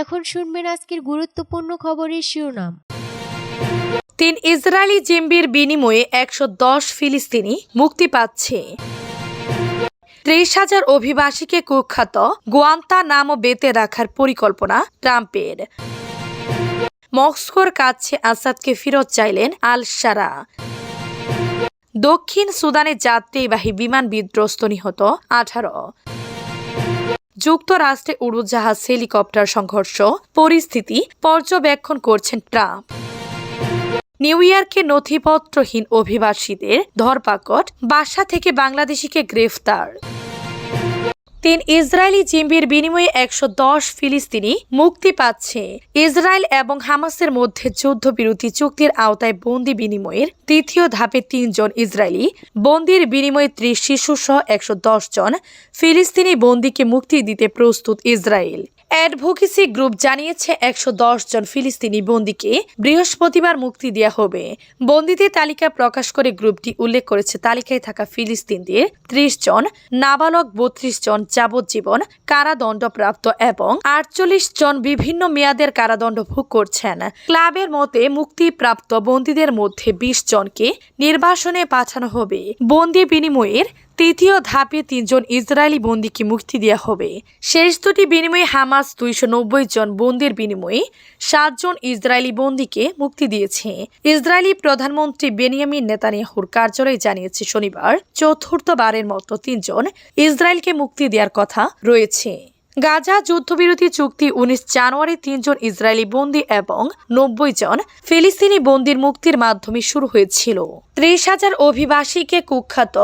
এখন শুনবেন আজকের গুরুত্বপূর্ণ খবরের শিরোনাম। তিন ইসরায়েলি জিম্বির বিনিময়ে একশো দশ ফিলিস্তিনি মুক্তি পাচ্ছে। ত্রিশ হাজার অভিবাসীকে কুখ্যাত গোয়ান্তা নামও বেতে রাখার পরিকল্পনা ট্রাম্পের। মস্কোর কাছে আসাদকে ফেরত চাইলেন আল সারা দক্ষিণ সুদানে যাত্রীবাহী বিমান বিধ্বস্ত নিহত আঠারো। যুক্তরাষ্ট্রে উড়োজাহাজ, হেলিকপ্টার সংঘর্ষ, পরিস্থিতি পর্যবেক্ষণ করছেন ট্রাম্প। নিউ ইয়র্কে নথিপত্রহীন অভিবাসীদের ধরপাকট বাসা থেকে বাংলাদেশিকে গ্রেফতার। তিন ইসরায়েলি জিম্বির বিনিময়ে একশো দশ ফিলিস্তিনি মুক্তি পাচ্ছে। ইসরায়েল এবং হামাসের মধ্যে যুদ্ধবিরতি চুক্তির আওতায় বন্দি বিনিময়ের তৃতীয় ধাপে তিনজন ইসরায়েলি বন্দির বিনিময়ে ত্রিশ শিশু সহ একশো দশ জন ফিলিস্তিনি বন্দিকে মুক্তি দিতে প্রস্তুত ইসরায়েল। অ্যাডভোকেসি গ্রুপ জানিয়েছে একশো দশ জন ফিলিস্তিনি বন্দিকে বৃহস্পতিবার মুক্তি দেওয়া হবে। বন্দীদের তালিকা প্রকাশ করে গ্রুপটি উল্লেখ করেছে, তালিকায় থাকা ফিলিস্তিনদের ত্রিশ জন, নাবালক বত্রিশ জন যাবজ্জীবন কারাদণ্ডপ্রাপ্ত এবং আটচল্লিশ জন বিভিন্ন মেয়াদের কারাদণ্ড ভোগ করছেন। ক্লাবের মতে, মুক্তিপ্রাপ্ত বন্দীদের মধ্যে বিশ জনকে নির্বাসনে পাঠানো হবে। বন্দি বিনিময়ের তৃতীয় ধাপে তিনজন ইসরায়েলি বন্দীকে মুক্তি দেওয়া হবে। শেষ দুটি বিনিময়ে হামাস দুইশো নব্বই জন বন্দির বিনিময়ে সাতজন ইসরায়েলি বন্দীকে মুক্তি দিয়েছে। ইসরায়েলি প্রধানমন্ত্রী বেনিয়ামিন নেতানিয়াহুর কার্যালয় জানিয়েছে, শনিবার চতুর্থবারের মতো তিনজন ইসরায়েলকে মুক্তি দেওয়ার কথা রয়েছে। গাজা যুদ্ধবিরতি চুক্তি উনিশ জানুয়ারি তিনজন ইসরায়েলি বন্দী এবং নব্বই জন ফিলিস্তিনি বন্দির মুক্তির মাধ্যমে শুরু হয়েছিল। ত্রিশ হাজার অভিবাসীকে কুখ্যাত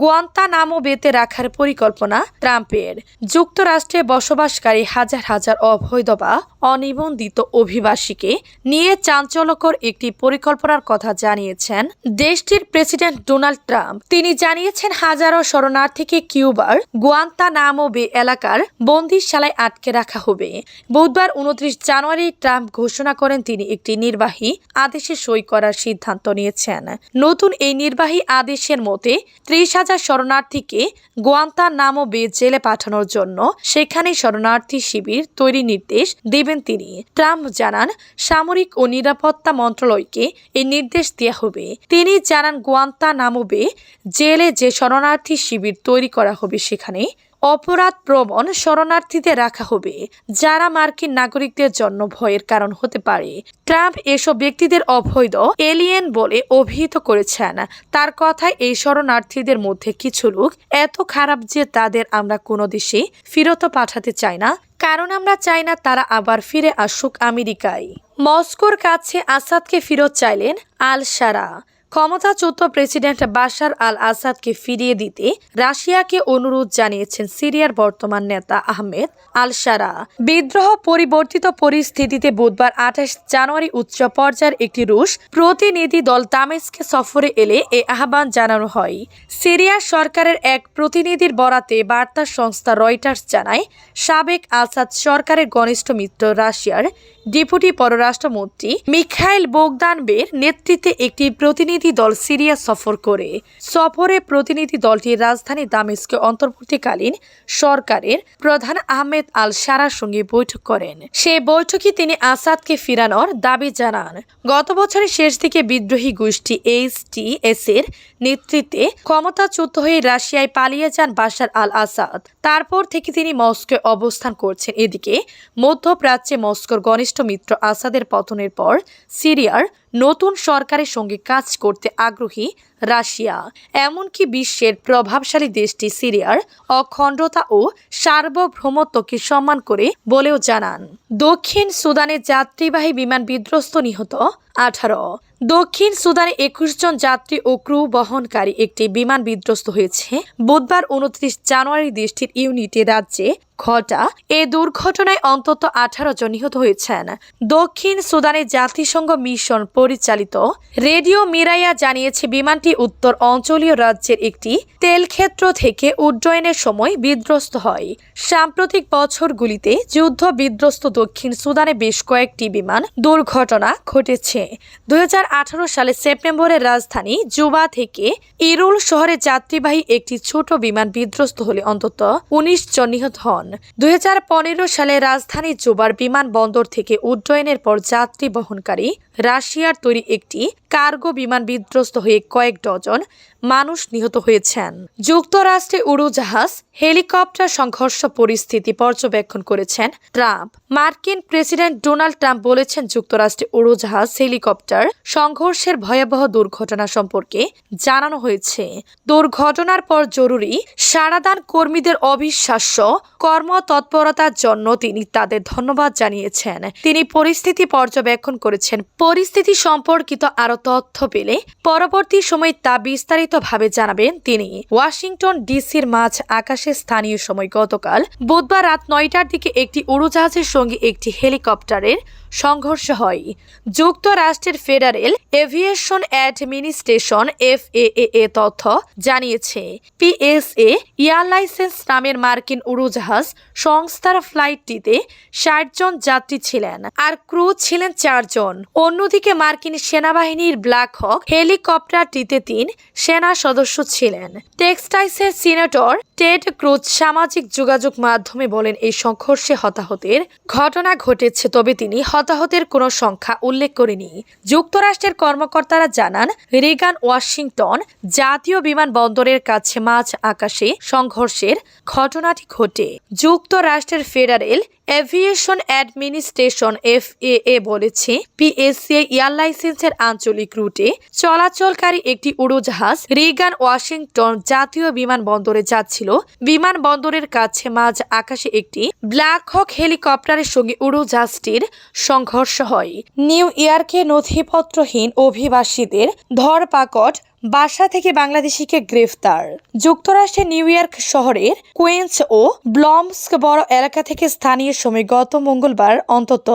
গোয়ান্তা নামও বেতে রাখার পরিকল্পনা ট্রাম্পের। যুক্তরাষ্ট্রে বসবাসকারী হাজার হাজার অবৈধ বা অনিবন্ধিত অভিবাসীকে নিয়ে চাঞ্চল্যকর একটি পরিকল্পনার কথা জানিয়েছেন দেশটির প্রেসিডেন্ট ডোনাল্ড ট্রাম্প। তিনি জানিয়েছেন হাজারো শরণার্থীকে কিউবার গোয়ান্তা নামো বে এলাকার বন্দিশালায় আটকে রাখা হবে। বুধবার উনত্রিশ জানুয়ারি ট্রাম্প ঘোষণা করেন তিনি একটি নির্বাহী আদেশে সই করার সিদ্ধান্ত নিয়েছেন। নতুন এই নির্বাহী আদেশের মতে ত্রিশ হাজার শরণার্থীকে গোয়ান্তা নামো বে জেলে পাঠানোর জন্য সেখানে শরণার্থী শিবির তৈরি নির্দেশ দেবেন তিনি। ট্রাম্প জানান, সামরিক ও নিরাপত্তা মন্ত্রণালয়কে এই নির্দেশ দেওয়া হবে। তিনি জানান গোয়ান্তা নামোবে জেলে যে শরণার্থী শিবির তৈরি করা হবে সেখানে অপরাধ প্রবণ শরণার্থীদের রাখা হবে, যারা মার্কিন নাগরিকদের জন্য ভয়ের কারণ হতে পারে। ট্রাম্প এসব ব্যক্তিদের অবৈধ, এলিয়েন বলে অভিহিত করেছেন। তার কথায় এই শরণার্থীদের মধ্যে কিছু লোক এত খারাপ যে তাদের আমরা কোনো দেশে ফেরত পাঠাতে চাই না, কারণ আমরা চাই না তারা আবার ফিরে আসুক আমেরিকায়। মস্কোর কাছে আসাদকে ফেরত চাইলেন আল সারা ক্ষমতাচ্যুত প্রেসিডেন্ট বাশার আল আসাদকে ফিরিয়ে দিতে রাশিয়াকে অনুরোধ জানিয়েছেন সিরিয়ার বর্তমান নেতা আহমেদ আল সারা বিদ্রোহ পরিবর্তিত পরিস্থিতিতে বুধবার আঠাশ জানুয়ারি উচ্চ পর্যায়ের একটি রুশ প্রতিনিধি দল দামেস্কে সফরে এলে এ আহ্বান জানানো হয়। সিরিয়ার সরকারের এক প্রতিনিধির বরাতে বার্তা সংস্থা রয়টার্স জানায়, সাবেক আসাদ সরকারের ঘনিষ্ঠ মিত্র রাশিয়ার ডেপুটি পররাষ্ট্রমন্ত্রী মিখাইল বোগদানবের নেতৃত্বে একটি প্রতিনিধি দল সিরিয়া সফর করে। সফরে প্রতিনিধি দলটি রাজধানী দামেস্কে অন্তর্বর্তীকালীন সরকারের প্রধান আহমেদ আল সারার সঙ্গে বৈঠক করেন। সে বৈঠকে তিনি আসাদকে ফিরানোর দাবি জানান। গত বছরের শেষ দিকে বিদ্রোহী গোষ্ঠী এইচটিএস এর নেতৃত্বে ক্ষমতাচ্যুত হয়ে রাশিয়ায় পালিয়ে যান বাশার আল আসাদ তারপর থেকে তিনি মস্কো অবস্থান করছেন। এদিকে মধ্যপ্রাচ্যে মস্কোর ঘনিষ্ঠ মিত্র আসাদের পতনের পর সিরিয়ার নতুন সরকারের সঙ্গে কাজ করতে আগ্রহী রাশিয়া। এমনকি বিশ্বের প্রভাবশালী দেশটি সিরিয়ার অখণ্ডতা ও সার্বভৌমত্বকে সম্মান করে বলেও জানান। দক্ষিণ সুদানে যাত্রীবাহী বিমান বিধ্বস্ত নিহত আঠারো। দক্ষিণ সুদানে একুশ জন যাত্রী ও ক্রু বহনকারী একটি বিমান বিধ্বস্ত হয়েছে। বুধবার উনত্রিশ জানুয়ারি দেশটির ইউনিটে রাজ্যে ঘটা এ দুর্ঘটনায় অন্তত আঠারো জন নিহত হয়েছেন। দক্ষিণ সুদানে জাতিসংঘ মিশন পরিচালিত রেডিও মিরাইয়া জানিয়েছে, বিমানটি উত্তর অঞ্চলীয় রাজ্যের একটি তেলক্ষেত্র থেকে উড্ডয়নের সময় বিধ্বস্ত হয়। সাম্প্রতিক বছরগুলিতে যুদ্ধ বিধ্বস্ত দক্ষিণ সুদানে বেশ কয়েকটি বিমান দুর্ঘটনা ঘটেছে। দু হাজার আঠারো সালে সেপ্টেম্বরের রাজধানী জুবা থেকে ইরুল শহরে যাত্রীবাহী একটি ছোট বিমান বিধ্বস্ত হলে অন্তত উনিশ জন নিহত হন। দু হাজার পনেরো সালে রাজধানী জুবার বিমানবন্দর থেকে উড্ডয়নের পর যাত্রী বহনকারী রাশিয়ার তৈরি একটি কার্গো বিমান বিধ্বস্ত হয়ে কয়েক ডজন মানুষ নিহত হয়েছেন। যুক্তরাষ্ট্রে উড়োজাহাজ, হেলিকপ্টার সংঘর্ষ পরিস্থিতি পর্যবেক্ষণ করেছেন ট্রাম্প। মার্কিন প্রেসিডেন্ট ডোনাল্ড ট্রাম্প বলেছেন যুক্তরাষ্ট্রে উড়োজাহাজ, হেলিকপ্টার সংঘর্ষের ভয়াবহ দুর্ঘটনা সম্পর্কে জানানো হয়েছে। দুর্ঘটনার পর জরুরি সারাদান কর্মীদের অবিশ্বাস্য কর্মতৎপরতার জন্য তিনি তাদের ধন্যবাদ জানিয়েছেন। তিনি পরিস্থিতি পর্যবেক্ষণ করেছেন। পরিস্থিতি সম্পর্কিত আরও তথ্য পেলে পরবর্তী সময় তা বিস্তারিতভাবে জানাবেন তিনি। ওয়াশিংটন ডিসির মাঝ আকাশে স্থানীয় সময় গতকাল বুধবার রাত নয়টার দিকে একটি উড়োজাহাজের সঙ্গে একটি হেলিকপ্টারের সংঘর্ষ হয়। যুক্তরাষ্ট্রের federal aviation administration F A তথ্য জানিয়েছে, পিএসএ এয়ারলাইসেন্স নামের মার্কিন উড়োজাহাজ সংস্থার ফ্লাইটটিতে ষাট জন যাত্রী ছিলেন আর ক্রু ছিলেন চারজন। অন্যদিকে মার্কিন সেনাবাহিনীর ব্ল্যাক হক হেলিকপ্টারটিতে তিন সেনা সদস্য ছিলেন। টেক্সটাইসের সিনেটর টেড ক্রুজ সামাজিক যোগাযোগ মাধ্যমে বলেন, এই সংঘর্ষে হতাহতের ঘটনা ঘটেছে, তবে তিনি হতাহতের কোনো সংখ্যা উল্লেখ করেনি। যুক্তরাষ্ট্রের কর্মকর্তারা জানান, রেগান ওয়াশিংটন জাতীয় বিমানবন্দরের কাছে মাঝ আকাশে সংঘর্ষের ঘটনাটি ঘটে। যুক্তরাষ্ট্রের federal aviation administration F A বলেছে পিএসসি এয়ারলাইসেন্সের আঞ্চলিক রুটে চলাচলকারী একটি উড়োজাহাজ রিগান ওয়াশিংটন জাতীয় বিমানবন্দরে যাচ্ছিল। বিমানবন্দরের কাছে মাঝ আকাশে একটি ব্ল্যাক হক হেলিকপ্টারের সঙ্গে উড়োজাহাজটির সংঘর্ষ হয়। নিউ ইয়র্কে নথিপত্রহীন অভিবাসীদের ধরপাকড় বাসা থেকে বাংলাদেশিকে গ্রেফতার। যুক্তরাষ্ট্রের নিউ ইয়র্ক শহরের কুইন্স ও ব্লমস্ক বড় এলাকা থেকে স্থানীয় সময় গত মঙ্গলবার অন্তত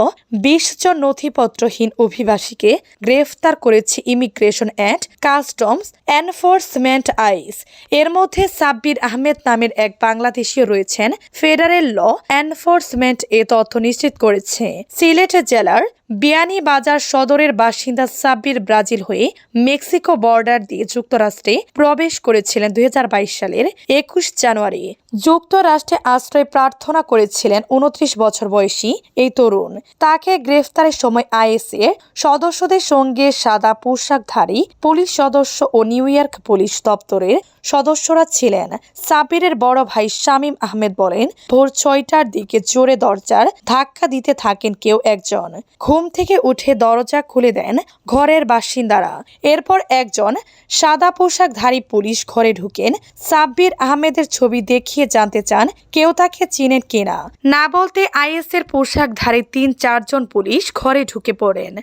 বিশ জন নথিপত্রহীন অভিবাসীকে গ্রেফতার করেছে immigration and customs enforcement ICE এর মধ্যে সাব্বির আহমেদ নামের এক বাংলাদেশীয় রয়েছেন। ফেডারেল ল এনফোর্সমেন্ট এ তথ্য নিশ্চিত করেছে। সিলেট জেলার বিয়ানীবাজার সদরের বাসিন্দা সাব্বির ব্রাজিল হয়ে মেক্সিকো বর্ডার দিয়ে যুক্তরাষ্ট্রে প্রবেশ করেছিলেন দুই হাজার বাইশ সালের একুশ জানুয়ারি। যুক্তরাষ্ট্রে আশ্রয় প্রার্থনা করেছিলেন উনত্রিশ বছর বয়সী এই তরুণ। তাকে গ্রেফতারের সময় আইএসএ সদস্যদের সঙ্গে সাদা পোশাকধারী পুলিশ সদস্য ও নিউ ইয়র্ক পুলিশ দপ্তরের সদস্যরা ছিলেন। সাবিরের বড় ভাই শামীম আহমেদ বলেন, ভোর ছয়টার দিকে জোরে দরজার ধাক্কা দিতে থাকেন কেউ একজন। ঘুম থেকে উঠে দরজা খুলে দেন ঘরের বাসিন্দারা। এরপর একজন সাদা পোশাকধারী পুলিশ ঘরে ঢুকেন। সাব্বির আহমেদের ছবি দেখিয়ে জানতে চান, কেউ তাকে চিনেন কিনা। না বলতে আইএসের পোশাকধারী তিন চারজন পুলিশ ঘরে ঢুকে পড়েন।